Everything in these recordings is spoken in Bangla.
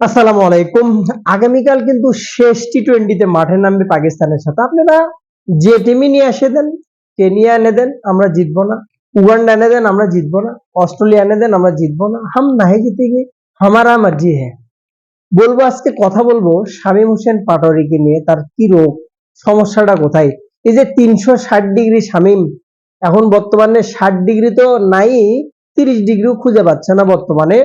আসসালামু আলাইকুম। আগামীকাল কিন্তু শেষ টি টোয়েন্টিতে মাঠে নামবে পাকিস্তানের সাথে। আপনারা যে টিমই নিয়ে এসে দেন, কেনিয়া এনে দেন, আমরা জিতবো না। উগান্ডা এনে দেন, আমরা জিতবো না। অস্ট্রেলিয়া এনে দেন, আমরা জিতবো না। হাম নাহি জিতেগে হামারা মার্জি হ্যাঁ বলব আজকে কথা বলব শামীম হোসেন পাটোয়ারিকে নিয়ে, তার কি রোগ, সমস্যাটা কোথায়? এই যে তিনশো ষাট ডিগ্রি শামীম, এখন বর্তমানে ষাট ডিগ্রি তো নাই, তিরিশ ডিগ্রিও খুঁজে পাচ্ছে না বর্তমানে।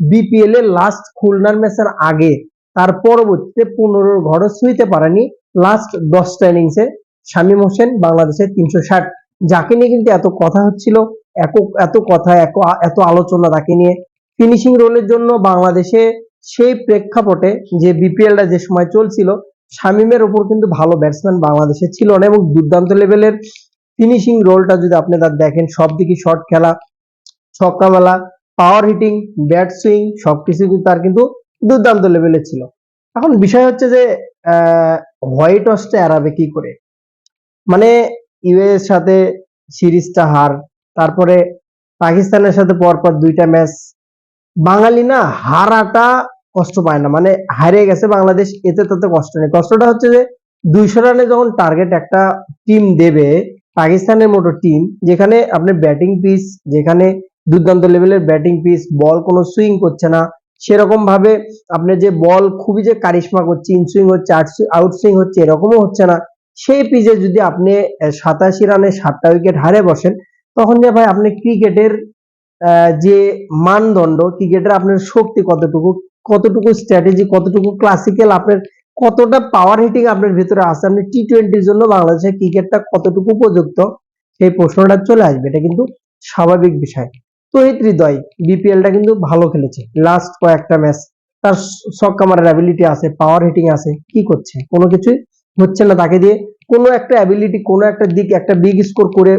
বিপিএল এর লাস্ট খুলনার ম্যাচের আগে, তার পরবর্তীতে পনেরো ঘরে ছুঁইতে পারেনি লাস্ট দশটা ইনিংসে শামীম হোসেন বাংলাদেশের তিনশো ষাট। যাকে নিয়ে কিন্তু এত কথা হচ্ছিল এত- কথা এত- আলোচনা তাকে নিয়ে। ফিনিশিং রোলের জন্য বাংলাদেশে সেই প্রেক্ষাপটে যে বিপিএলটা যে সময় চলছিল, শামীমের ওপর কিন্তু ভালো ব্যাটসম্যান বাংলাদেশে ছিল না এবং দুর্দান্ত লেভেলের ফিনিশিং রোলটা যদি আপনি তার দেখেন সব দিকে শর্ট খেলা ছক্কা মেলা পাওয়ার হিটিং ব্যাট সুইং সবকিছু কিন্তু তার কিন্তু দুর্দান্ত লেভেলের ছিল। এখন বিষয় হচ্ছে যে হোয়াইট ওয়াশটা এড়াবে কি করে? মানে ইউএস সাথে সিরিজটা হার, তারপরে পাকিস্তানের সাথে পরপর দুইটা ম্যাচ বাঙালি না হারাটা কষ্ট পায় না। মানে হারিয়ে গেছে বাংলাদেশ, এতে তাতে কষ্ট নেই। কষ্টটা হচ্ছে যে, দুইশো রানে যখন টার্গেট একটা টিম দেবে, পাকিস্তানের মতো টিম যেখানে আপনি ব্যাটিং পিচ যেখানে দুর্দান্ত লেভেলের ব্যাটিং পিচ বল কোনো সুইং করছে না। সেরকম ভাবে আপনার যে বল খুবই যে কারিশমা করছে ইন সুইং হচ্ছে আউট সুইং হচ্ছে, এরকমও হচ্ছে না। সেই পিচে যদি আপনি সাতাশি রানে সাতটা উইকেট হারে বসেন, তখন যে ভাই আপনি ক্রিকেটের যে মানদণ্ড, ক্রিকেটের আপনার শক্তি কতটুকু কতটুকু স্ট্র্যাটেজি কতটুকু ক্লাসিক্যাল আপনার কতটা পাওয়ার হিটিং আপনার ভিতরে আছে, আপনি টি টোয়েন্টির জন্য বাংলাদেশের ক্রিকেটটা কতটুকু উপযুক্ত, সেই প্রশ্নটা চলে আসবে। এটা কিন্তু স্বাভাবিক বিষয়। তহিত হৃদয়। বিপিএলটা কিন্তু ভালো খেলেছে। লাস্ট কয়েকটা ম্যাচ তার ছক্কা মারার অ্যাবিলিটি আছে পাওয়ার হিটিং আছে, কি করছে? কোনো কিছুই হচ্ছে না তাকে দিয়ে। কোনো একটা অ্যাবিলিটি কোনো একটা দিক, একটা বিগ স্কোর করে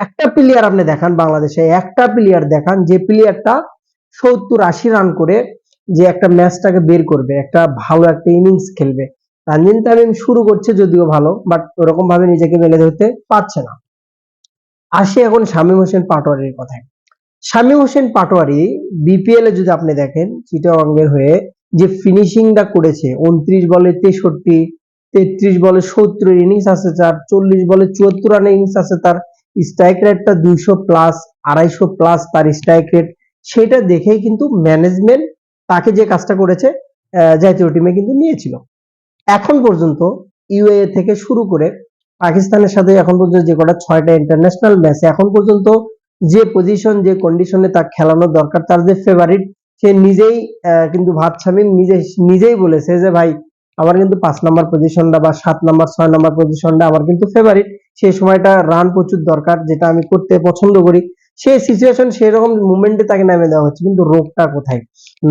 একটা প্লেয়ার আপনি দেখান বাংলাদেশে, একটা প্লেয়ার দেখান যে প্লেয়ারটা সত্তর আশি রান করে যে একটা ম্যাচটাকে বের করবে, একটা ভালো একটা ইনিংস খেলবে। তানজিন তামিম শুরু করছে যদিও ভালো বাট ওরকম ভাবে নিজেকে মেলে ধরতে পারছে না। আসি এখন শামীম হোসেন পাটোয়ারির কথায়। শামীম হোসেন পাটোয়ারি বিপিএল এ যদি আপনি দেখেন চিটাগাংয়ের হয়ে যে ফিনিশিংটা করেছে, উনত্রিশ বলে তেষট্টি, তেত্রিশ বলে সত্তর ইনিংস আছে তার, চল্লিশ বলে চুয়াত্তর রান ইনিংস আছে তার স্ট্রাইক রেটটা দুইশো প্লাস আড়াইশো প্লাস তার স্ট্রাইক রেট সেটা দেখেই কিন্তু ম্যানেজমেন্ট তাকে যে কাজটা করেছে জাতীয় টিমে কিন্তু নিয়েছিল। এখন পর্যন্ত ইউএ থেকে শুরু করে পাকিস্তানের সাথে এখন পর্যন্ত যে কটা, ছয়টা ইন্টারন্যাশনাল ম্যাচে এখন পর্যন্ত যে পজিশন যে কন্ডিশনে তার খেলানোর দরকার, তার যে ফেভারিট সে নিজেই কিন্তু ভাত শামীম নিজে, নিজেই বলেছে যে, ভাই, আমার কিন্তু পাঁচ নাম্বার পজিশনটা বা সাত নাম্বার ছয় নাম্বার পজিশনটা আমার কিন্তু ফেভারিট সেই সময়টা রান প্রচুর দরকার, যেটা আমি করতে পছন্দ করি। সেই সিচুয়েশন সেই রকম মুভমেন্টে তাকে নামে দেওয়া হচ্ছে, কিন্তু রোগটা কোথায়?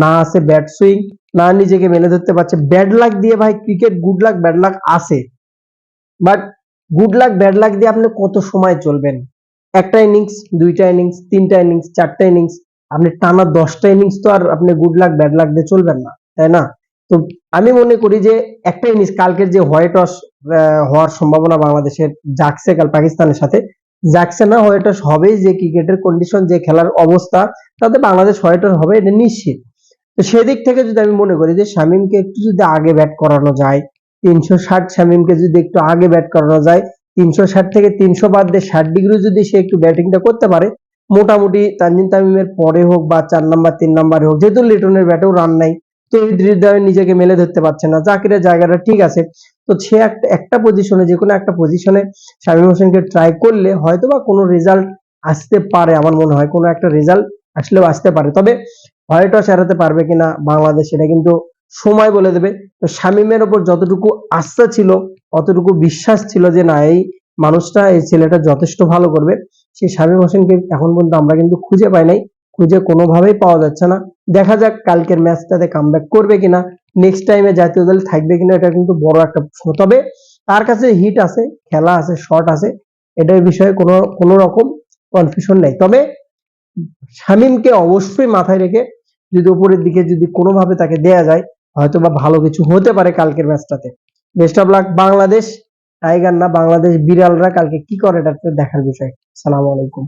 না আছে ব্যাট সুইং না নিজেকে মেনে ধরতে পারছে। ব্যাড লাক দিয়ে, ভাই cricket good luck bad luck আছে। But good luck bad luck দিয়ে আপনি কত সময় চলবেন? একটা ইনিংস দুইটা ইনিংস তিনটা ইনিংস চারটা ইনিংস আপনি টানা দশটা ইনিংস তো আর আপনি গুড লাক ব্যাড লাক দিয়ে চলবেন না, তাই না? তো আমি মনে করি যে একটা ইনিংস কালকের যে হোয়াইট ওয়াশ হওয়ার সম্ভাবনা বাংলাদেশের জাগছে কাল পাকিস্তানের সাথে। জাগছে না হোয়াইট ওয়াশ হবেই যে ক্রিকেটের কন্ডিশন যে খেলার অবস্থা, তাতে বাংলাদেশ হোয়াইট ওয়াশ হবে, এটা নিশ্চিত। তো সেদিক থেকে যদি আমি মনে করি যে শামীমকে একটু যদি আগে ব্যাট করানো যায়, তিনশো ষাট শামিমকে যদি একটু আগে ব্যাট করানো যায় তিনশো ষাট থেকে তিনশো বাদ দিয়ে ষাট ডিগ্রি যদি সে একটু ব্যাটিংটা করতে পারে, মোটামুটি তানজিন তামিমের পরে হোক বা চার নাম্বার, তিন নাম্বারে হোক, যেহেতু লিটনের ব্যাটেও রান নাই, তো হৃদয় নিজেকে মেলে ধরতে পারছে না। জাকিরের জায়গাটা ঠিক আছে, তো সে একটা পজিশনে যে কোনো একটা পজিশনে শামীম হোসেনকে ট্রাই করলে হয়তো বা কোনো রেজাল্ট আসতে পারে আমার মনে হয়, কোনো একটা রেজাল্ট আসলেও আসতে পারে। তবে ওয়াশ এড়াতে পারবে কিনা বাংলাদেশ, এটা কিন্তু সময় বলে দেবে। তো শামীমের ওপর যতটুকু আস্থা ছিল, অতটুকু বিশ্বাস ছিল যে, না, এই মানুষটা, এই ছেলেটা যথেষ্ট ভালো করবে। সেই শামীম হোসেনকে এখন পর্যন্ত আমরা কিন্তু খুঁজে পাই নাই। খুঁজে কোনোভাবেই পাওয়া যাচ্ছে না। দেখা যাক কালকের ম্যাচটাতে কামব্যাক করবে কিনা নেক্সট টাইমে জাতীয় দল থাকবে কিনা, এটা কিন্তু বড় একটা প্রশ্ন। তবে তার কাছে হিট আছে, খেলা আছে শট আছে, এটার বিষয়ে কোনো কোনো রকম কনফিউশন নেই। তবে শামীমকে অবশ্যই মাথায় রেখে যদি উপরের দিকে যদি কোনোভাবে তাকে দেয়া যায় হয়তো বা ভালো কিছু হতে পারে কালকের ম্যাচটাতে। Best of luck Bangladesh tiger না, বাংলাদেশ, বিড়ালরা কালকে কি করে, এটা দেখার বিষয়। সালাম আলাইকুম।